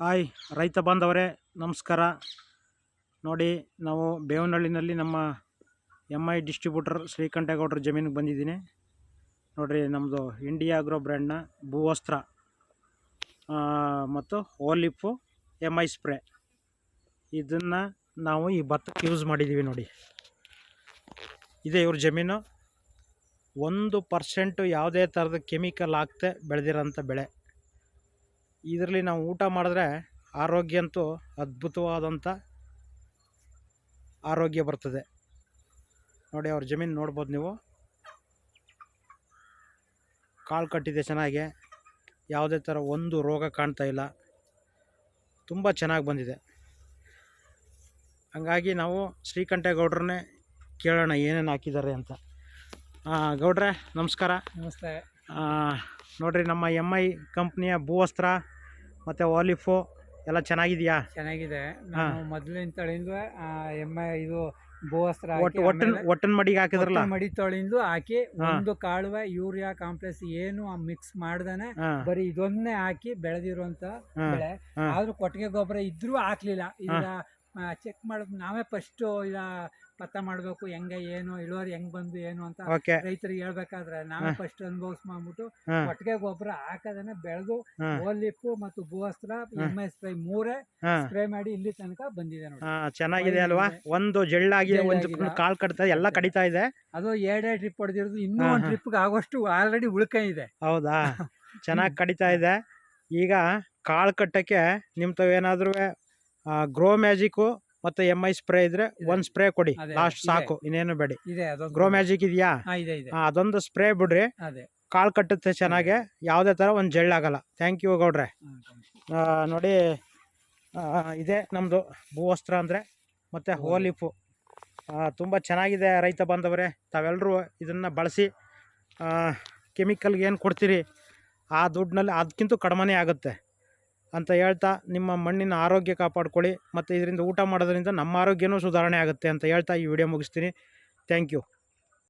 Hi, ರೈತ ಬಾಂಧವರೇ, ನಮಸ್ಕಾರ. ನೋಡಿ, ನಾವು ಬೇವನಹಳ್ಳಿನಲ್ಲಿ ನಮ್ಮ ಎಂ ಐ ಡಿಸ್ಟ್ರಿಬ್ಯೂಟರ್ ಶ್ರೀಕಂಠೇಗೌಡರ ಜಮೀನಿಗೆ ಬಂದಿದ್ದೀನಿ. ನೋಡಿರಿ ನಮ್ಮದು ಇಂಡಿಯಾ ಆಗ್ರೋ ಬ್ರ್ಯಾಂಡ್ನ ಭೂವಸ್ತ್ರ ವಸ್ತ್ರ ಮತ್ತು ಓಲಿಫು ಎಂ ಐ ಸ್ಪ್ರೇ. ಇದನ್ನು ನಾವು ಈ ಭತ್ತಕ್ಕೆ ಯೂಸ್ ಮಾಡಿದ್ದೀವಿ ನೋಡಿ. ಇದೆ ಇವ್ರ ಜಮೀನು. ಒಂದು ಪರ್ಸೆಂಟು ಯಾವುದೇ ಥರದ ಕೆಮಿಕಲ್ ಹಾಕ್ತೆ ಬೆಳೆದಿರೋಂಥ ಬೆಳೆ. ಇದರಲ್ಲಿ ನಾವು ಊಟ ಮಾಡಿದ್ರೆ ಆರೋಗ್ಯ ಅಂತೂ ಅದ್ಭುತವಾದಂಥ ಆರೋಗ್ಯ ಬರ್ತದೆ. ನೋಡಿ ಅವ್ರ ಜಮೀನು ನೋಡ್ಬೋದು ನೀವು. ಕಾಳು ಕಟ್ಟಿದೆ ಚೆನ್ನಾಗೆ. ಯಾವುದೇ ಥರ ಒಂದು ರೋಗ ಕಾಣ್ತಾ ಇಲ್ಲ. ತುಂಬ ಚೆನ್ನಾಗಿ ಬಂದಿದೆ. ಹಂಗಾಗಿ ನಾವು ಶ್ರೀಕಂಠೇಗೌಡ್ರನ್ನೇ ಕೇಳೋಣ ಏನೇನು ಹಾಕಿದ್ದಾರೆ ಅಂತ. ಗೌಡ್ರೆ ನಮಸ್ಕಾರ. ನಮಸ್ತೆ. ನೋಡ್ರಿ ನಮ್ಮ ಎಂ ಐ ಕಂಪ್ನಿಯ ಭೂವಸ್ತ್ರ ಮತ್ತು ಓಲಿಫು ಎಲ್ಲ ಚೆನ್ನಾಗಿದೆಯಾ? ಚೆನ್ನಾಗಿದೆ. ನಾನು ಮೊದಲಿನ ತಳಿಂದ ಎಮ್ಮೆ ಇದು ಗೋವಸ್ತ್ರ ಹಾಕಿ ಒಟ್ಟನ್ ಒಟ್ಟಿನ ಆಮೇಲೆ ಒಟ್ಟಿನ ಮಡಿಗೆ ಹಾಕಿದ್ರಲ್ಲ? ಒಟ್ಟು ಮಡಿ ತೊಳಿಂದು ಹಾಕಿ ಹಾ. ಒಂದು ಕಾಳುವೆ ಯೂರಿಯಾ ಕಾಂಪ್ಲೆಕ್ಸ್ ಏನು ಮಿಕ್ಸ್ ಮಾಡ್ದಾನೆ ಹಾಂ. ಬರೀ ಇದೊಂದೇ ಹಾಕಿ ಬೆಳೆದಿರುವಂತ ಹಾ. ಬೆಳೆ. ಹಾ. ಆದ್ರೂ ಕೊಟ್ಟಿಗೆ ಗೊಬ್ಬರ ಇದ್ರೂ ಹಾಕ್ಲಿಲ್ಲ. ಈಗ ಚೆಕ್ ಮಾಡೋದು ನಾವೇ ಫಸ್ಟ್ ಈಗ ಪತ್ತ ಮಾಡ್ಬೇಕು ಹೆಂಗೆ ಏನು ಇಳುವರಿ ಹೆಂಗ್ ಬಂದು ಏನು ಅಂತ ರೈತರಿಗೆ ಹೇಳ್ಬೇಕಾದ್ರೆ ನಾವೇ ಫಸ್ಟ್ ಅನುಭವಿಸ್ಬಿಟ್ಟು ಮಾಡ್ಬಿಟ್ಟು ಒಟ್ಟಿಗೆ ಗೊಬ್ಬರ ಹಾಕದನೆ ಬೆಳೆದು ಓಲಿಪ್ ಓಲಿಪ್ಪು ಮತ್ತು ಭೂವಸ್ತ್ರ ಎಂ ಸ್ಪ್ರೈ ಮೂರೇ ಹಾಂ. ಸ್ಪ್ರೇ ಮಾಡಿ ಇಲ್ಲಿ ತನಕ ಬಂದಿದೆ ನೋಡಿ ಚೆನ್ನಾಗಿದೆ ಅಲ್ವಾ? ಒಂದು ಜಳ್ಳಾಗಿ ಒಂದು ಜಳ್ಳಾಗಿದೆ. ಕಾಳು ಕಟ್ತಾ ಎಲ್ಲ ಕಡಿತಾ ಇದೆ. ಅದು ಎರಡೇ ಟ್ರಿಪ್ ಹೊಡೆದಿರೋದು ಇನ್ನೂ ಹಾ, ಒಂದು ಹಾ. ಟ್ರಿಪ್ಗೆ ಆಗೋಷ್ಟು ಆಲ್ರೆಡಿ ಉಳ್ಕ ಇದೆ. ಹೌದಾ? ಚೆನ್ನಾಗಿ ಕಡಿತಾ ಇದೆ. ಈಗ ಕಾಳು ಕಟ್ಟಕ್ಕೆ ನಿಮ್ಮ ತಾವೇನಾದ್ರೂ ಗ್ರೋ ಮ್ಯಾಜಿಕ್ಕು ಮತ್ತೆ ಎಂ ಐ ಸ್ಪ್ರೇ ಇದ್ರೆ ಒಂದ್ ಸ್ಪ್ರೇ ಕೊಡಿ ಅದೇ, ಲಾಸ್ಟ್ ಇದೆ. ಸಾಕು ಇನ್ನೇನು ಬೇಡಿ. ಇದೆ ಅದೊಂದು ಗ್ರೋ ಮ್ಯಾಜಿಕ್ ಇದೆಯಾ? ಹಾ ಇದೆ ಇದೆ. ಆ, ಅದೊಂದು ಸ್ಪ್ರೇ ಬಿಡ್ರಿ. ಅದೇ. ಕಾಳು ಕಟ್ಟುತ್ತೆ ಚೆನ್ನಾಗೆ ಯಾವುದೇ ಥರ ಒಂದು ಆಗಲ್ಲ. ಥ್ಯಾಂಕ್ ಯು ಗೌಡ್ರೆ. ಹ್ಮ್, thanks. ಆ, ನೋಡಿ ಆ, ಇದೆ ನಮ್ಮದು ಭೂವಸ್ತ್ರ ಅಂದರೆ ಮತ್ತು ಹೋಲಿಪು ತುಂಬ ಚೆನ್ನಾಗಿದೆ ರೈತ ಬಾಂಧವರೇ. ತಾವೆಲ್ಲರೂ ಇದನ್ನು ಬಳಸಿ ಕೆಮಿಕಲ್ಗೆ ಏನು ಕೊಡ್ತೀರಿ? ಆ ದುಡ್ಡಿನಲ್ಲಿ ಅದಕ್ಕಿಂತ ಕಡಿಮೆನೇ ಆಗುತ್ತೆ. ಅಂತ ಹೇಳ್ತಾ ನಿಮ್ಮ ಮಣ್ಣಿನ ಆರೋಗ್ಯ ಕಾಪಾಡ್ಕೊಳ್ಳಿ ಮತ್ತು ಇದರಿಂದ ಊಟ ಮಾಡೋದರಿಂದ ನಮ್ಮ ಆರೋಗ್ಯನೂ ಸುಧಾರಣೆ ಆಗುತ್ತೆ ಅಂತ ಹೇಳ್ತಾ ಈ ವಿಡಿಯೋ ಮುಗಿಸ್ತೀನಿ. Thank you.